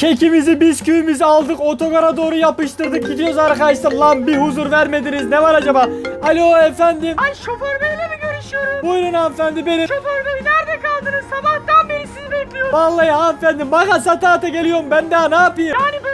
Kekimizi bisküvimizi aldık otogara doğru yapıştırdık gidiyoruz arkadaşlar. Lan bir huzur vermediniz ne var acaba? Alo efendim. Ay şoför beyle mi görüşüyorum? Buyurun hanımefendi benim. Şoför bey nerede kaldınız? Sabahtan beri sizi bekliyorum. Vallahi hanımefendi makas ata ata geliyorum ben daha ne yapayım? Yani böyle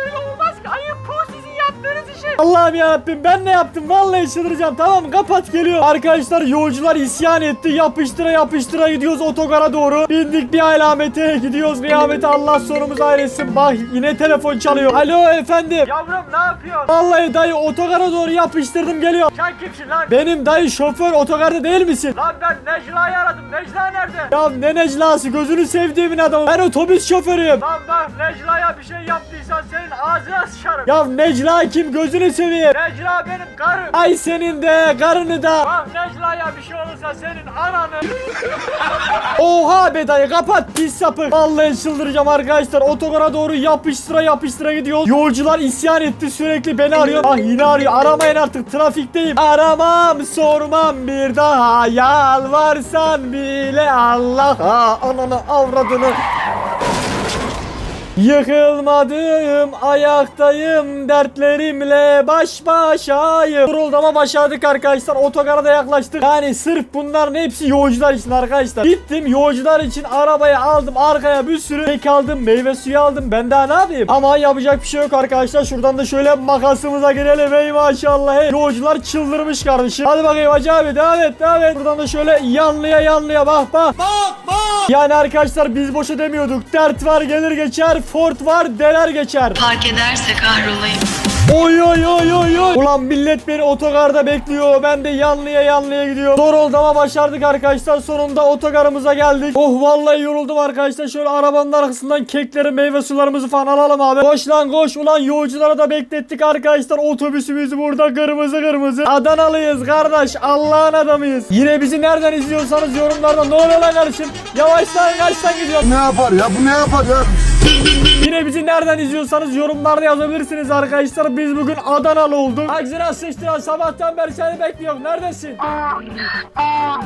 Allah'ım yarabbim ben ne yaptım vallahi çıldıracağım tamam kapat geliyor. Arkadaşlar yolcular isyan etti yapıştıra yapıştıra gidiyoruz otogara doğru. Bindik bir alamete gidiyoruz kıyamete Allah sonumuzu ailesin. Bak yine telefon çalıyor. Alo efendim. Yavrum ne yapıyorsun? Vallahi dayı otogara doğru yapıştırdım geliyor. Sen kimsin lan? Benim dayı şoför otogarda değil misin? Lan ben Necla'yı aradım. Necla nerede? Ya ne Necla'sı gözünü sevdiğimin adamı. Ben otobüs şoförüyüm. Lan bak Necla'ya bir şey yaptıysan senin ağzına sıçarım. Ya Necla kim gözünü seveyim. Necla benim karım. Ay senin de karını da. Bak Necla'ya bir şey olursa senin ananı. Oha be dayı kapat pis sapık. Vallahi çıldıracağım arkadaşlar. Otogara doğru yapıştıra yapıştıra gidiyoruz. Yolcular isyan etti sürekli beni arıyor. Ah yine arıyor. Aramayın artık trafikteyim. Aramam sormam bir daha. Yalvarsan bile Allah'a ananı avradını. Yıkılmadım, ayaktayım, dertlerimle baş başayım. Duruldama başladık arkadaşlar, otogara da yaklaştık. Yani sırf bunların hepsi yolcular için arkadaşlar. Gittim yolcular için arabayı aldım, arkaya bir sürü kek aldım, meyve suyu aldım. Ben daha ne yapayım? Ama yapacak bir şey yok arkadaşlar. Şuradan da şöyle makasımıza girelim. Ey maşallah. Hey. Yolcular çıldırmış kardeşim. Hadi bakayım Hacı abi devam et, devam et. Buradan da şöyle yanlıya yanlıya bak bak. Yani arkadaşlar biz boşa demiyorduk. Dert var gelir geçer, Ford var deler geçer. Fark ederse kahrolayım. Oy oy oy oy oy. Ulan millet beni otogarda bekliyor. Ben de yanlıya yanlıya gidiyorum. Zor oldu ama başardık arkadaşlar. Sonunda otogarımıza geldik. Oh vallahi yoruldum arkadaşlar. Şöyle arabanın arkasından kekleri, meyve sularımızı falan alalım abi. Koş lan koş. Ulan yolcuları da beklettik arkadaşlar. Otobüsümüz burada kırmızı kırmızı. Adanalıyız kardeş. Allah'ın adamıyız. Yine bizi nereden izliyorsanız yorumlardan. Ne oluyor lan kardeşim? Yavaştan kaçtan gidiyorum. Ne yapar ya? Bu ne yapar ya? Yine bizi nereden izliyorsanız yorumlarda yazabilirsiniz arkadaşlar. Biz bugün Adanalı olduk. Aksine sıçtıran sabahtan beri seni bekliyorum. Neredesin?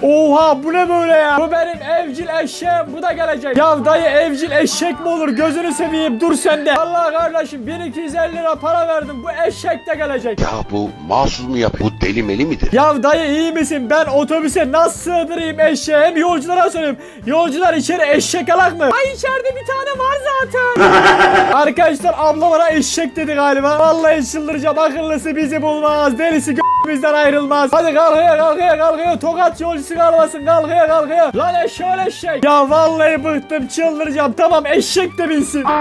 Oha bu ne böyle ya? Bu benim evcil eşeğim. Bu da gelecek. Ya dayı evcil eşek mi olur? Gözünü seveyim. Dur sen de. Allah kardeşim 1250 lira para verdim. Bu eşek de gelecek. Ya bu mahsus mu yapıyor? Bu deli meli midir? Ya dayı iyi misin? Ben otobüse nasıl sığdırayım eşeği? Hem yolculara söyleyeyim. Yolcular içeri eşek alak mı? Ay içeride bir tane var zaten. Arkadaşlar abla bana eşek dedi galiba. Vallahi çıldıracağım. Akıllısı bizi bulmaz. Delisi bizden ayrılmaz. Hadi kalkıyor kalkıyor kalkıyor. Tokat yolcusu kalmasın kalkıyor kalkıyor. Lan eşek eşek. Ya vallahi bıktım çıldıracağım. Tamam eşek de binsin.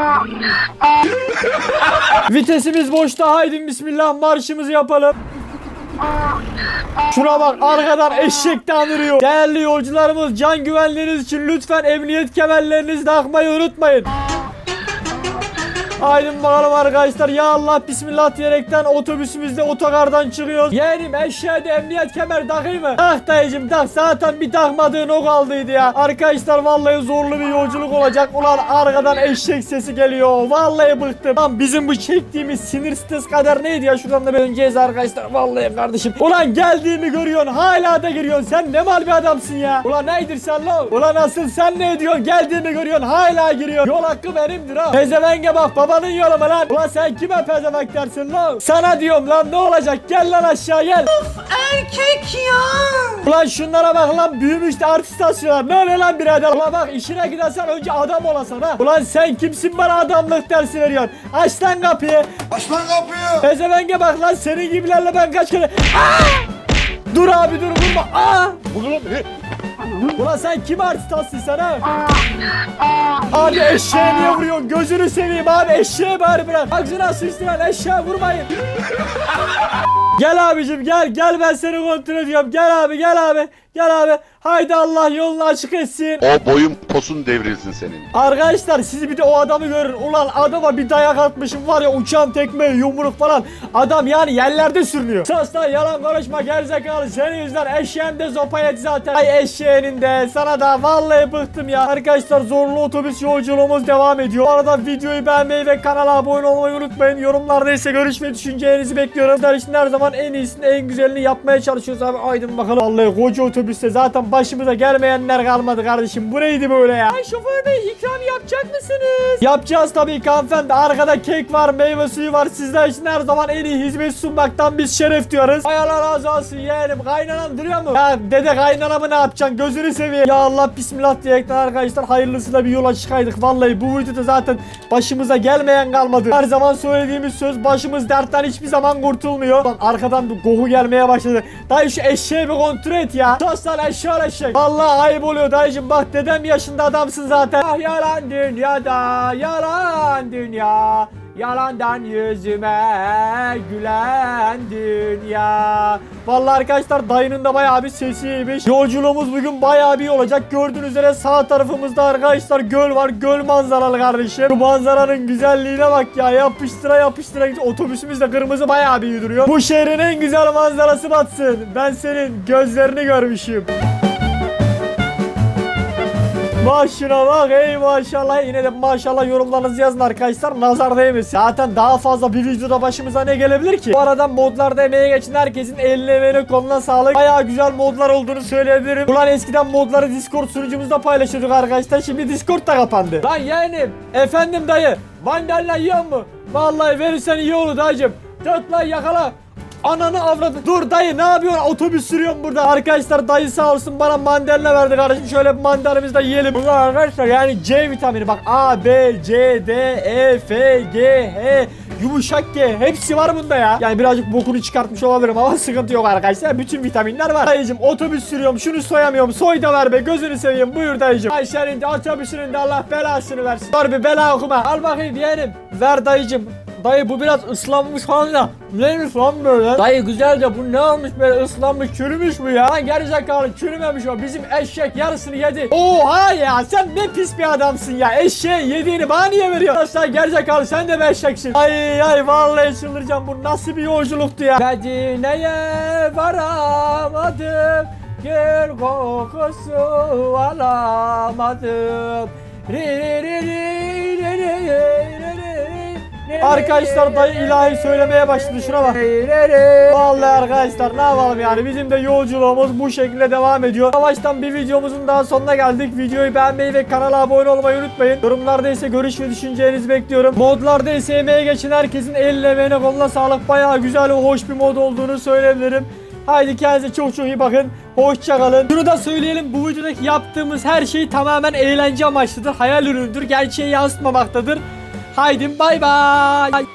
Vitesimiz boşta. Haydi bismillah marşımızı yapalım. Şuna bak arkadan eşek de anırıyor. Değerli yolcularımız can güvenliğiniz için lütfen emniyet kemerlerinizi takmayı unutmayın. Haydi bakalım arkadaşlar ya Allah bismillah diyerekten otobüsümüzde otogardan çıkıyoruz. Yeğenim eşeğe de emniyet kemer takayım mı? Tak dayıcım tak zaten bir takmadığın o kaldıydı ya. Arkadaşlar vallahi zorlu bir yolculuk olacak. Ulan arkadan eşek sesi geliyor. Vallahi bıktım. Lan bizim bu çektiğimiz sinir stres kadar neydi ya? Şuradan da döneceğiz arkadaşlar. Vallahi kardeşim. Ulan geldiğimi görüyorsun hala da giriyorsun. Sen ne mal bir adamsın ya. Ulan neydir sen lan? Ulan asıl sen ne ediyorsun? Geldiğimi görüyorsun hala giriyorsun. Yol hakkı benimdir ha. Pezevenge bak babanın yolu mu lan? Ulan sen kime pezevenk dersin lan? Sana diyorum lan ne olacak? Gel lan aşağı gel. Erkek ya. Ulan şunlara bak lan büyümüş de artist asıyorlar. Ne oluyor lan birader? Ulan bak işine gidersen önce adam olasan ha. Ulan sen kimsin bana adamlık dersi veriyorsun? Aç lan kapıyı. Aç lan kapıyı. Pezevenge bak lan senin gibilerle ben kaç kere... Aa! Dur abi dur vurma. Aa! Ulan sen kim artist aslısın sen ha? Abi eşeğe niye vuruyorsun? Gözünü seveyim abi eşeğe bari bırak. Aksine sıçtıran eşeğe vurmayın. Gel abicim gel gel ben seni kontrol ediyorum. Gel abi gel abi. Gel abi. Haydi Allah yolunu açık etsin. O boyun posun devrilsin senin. Arkadaşlar siz bir de o adamı görün. Ulan adama bir dayak atmışım var ya uçan tekme yumruk falan. Adam yani yerlerde sürünüyor. Sus lan yalan konuşma gerizekalı. Senin yüzünden eşeğim de zopa yedi zaten. Ay eşeğinin de sana da vallahi bıktım ya. Arkadaşlar zorlu otobüs yolculuğumuz devam ediyor. Bu arada videoyu beğenmeyi ve kanala abone olmayı unutmayın. Yorumlarda ise görüş ve düşüncelerinizi bekliyorum. Sizler için her zaman zaman en iyisini en güzelini yapmaya çalışıyoruz abi. Aydın bakalım. Vallahi koca otobüste zaten başımıza gelmeyenler kalmadı kardeşim. Bu neydi böyle ya? Ay şoför bey ikram yapacak mısınız? Yapacağız tabii ki hanımefendi. Arkada kek var, meyve suyu var. Sizler için her zaman en iyi hizmet sunmaktan biz şeref diyoruz. Ay Allah razı olsun yeğenim. Kaynanan duruyor mu? Ya dede kaynanamı ne yapacaksın? Gözünü seveyim. Ya Allah bismillah diyerekten arkadaşlar hayırlısıyla bir yola çıkaydık. Vallahi bu videoda zaten başımıza gelmeyen kalmadı. Her zaman söylediğimiz söz başımız dertten hiçbir zaman kurtulmuyor. Bak arkadan bir koku gelmeye başladı. Dayı şu eşeği bir kontrol et ya. Lan eşeğe eşek. Vallahi ayıp oluyor dayıcım. Bak dedem yaşında adamsın zaten. Ah yalan dünyada yalan dünya. Yalandan yüzüme gülen dünya. Vallahi arkadaşlar dayının da bayağı bir sesiymiş. Yolculuğumuz bugün bayağı bir olacak. Gördüğünüz üzere sağ tarafımızda arkadaşlar göl var. Göl manzaralı kardeşim. Bu manzaranın güzelliğine bak ya. Yapıştıra yapıştıra. Otobüsümüz de kırmızı bayağı bir iyi duruyor. Bu şehrin en güzel manzarası batsın. Ben senin gözlerini görmüşüm. Maşına bak ey maşallah yine de maşallah yorumlarınızı yazın arkadaşlar nazar değmesin. Zaten daha fazla bir videoda başımıza ne gelebilir ki? Bu arada modlarda emeğe geçin herkesin eline emeğine koluna sağlık. Baya güzel modlar olduğunu söyleyebilirim. Ulan eskiden modları Discord sunucumuzda paylaşıyorduk arkadaşlar şimdi Discord da kapandı. Lan yeğenim efendim dayı mandalina yiyor mu? Vallahi verirsen iyi olur dayıcım. Tut lan yakala. Ananı avradı. Dur dayı ne yapıyorsun? Otobüs sürüyorum burada. Arkadaşlar dayı sağ olsun bana mandalina verdi kardeşim. Şöyle bir mandalinamızı da yiyelim. Bunlar arkadaşlar yani C vitamini bak A, B, C, D, E, F, G, H, yumuşak G. Hepsi var bunda ya. Yani birazcık bokunu çıkartmış olabilirim ama sıkıntı yok arkadaşlar. Bütün vitaminler var. Dayıcım otobüs sürüyorum. Şunu soyamıyorum. Soy da ver be. Gözünü seveyim. Buyur dayıcım. Ayşe'nin de otobüsünün de Allah belasını versin. Dur bir bela okuma. Al bakayım yeğenim. Ver dayıcım dayı bu biraz ıslanmış falan da neymiş lan böyle? Dayı güzel de bu ne olmuş böyle ıslanmış çürümüş bu ya? Lan gerizekalı çürümemiş o bizim eşek yarısını yedi. Oha ya sen ne pis bir adamsın ya eşeğin yediğini bana niye veriyor? Arkadaşlar gerizekalı sen de bir eşeksin. Ay ay vallahi çıldıracağım bu nasıl bir yolculuktu ya? Medine'ye varamadım. Gül kokusu alamadım. Ri ri ri ri ri ri Arkadaşlar dayı ilahi söylemeye başladı şuna bak. Vallahi arkadaşlar ne yapalım yani bizim de yolculuğumuz bu şekilde devam ediyor. Yavaştan bir videomuzun daha sonuna geldik. Videoyu beğenmeyi ve kanala abone olmayı unutmayın. Yorumlarda ise görüş ve düşüncelerinizi bekliyorum. Modlarda ise emeğe geçen herkesin eline emeğine koluna sağlık. Bayağı güzel ve hoş bir mod olduğunu söyleyebilirim. Haydi kendinize çok çok iyi bakın. Hoşçakalın. Şunu da söyleyelim bu videodaki yaptığımız her şey tamamen eğlence amaçlıdır. Hayal ürünüdür. Gerçeği yansıtmamaktadır. Haydi bay bay.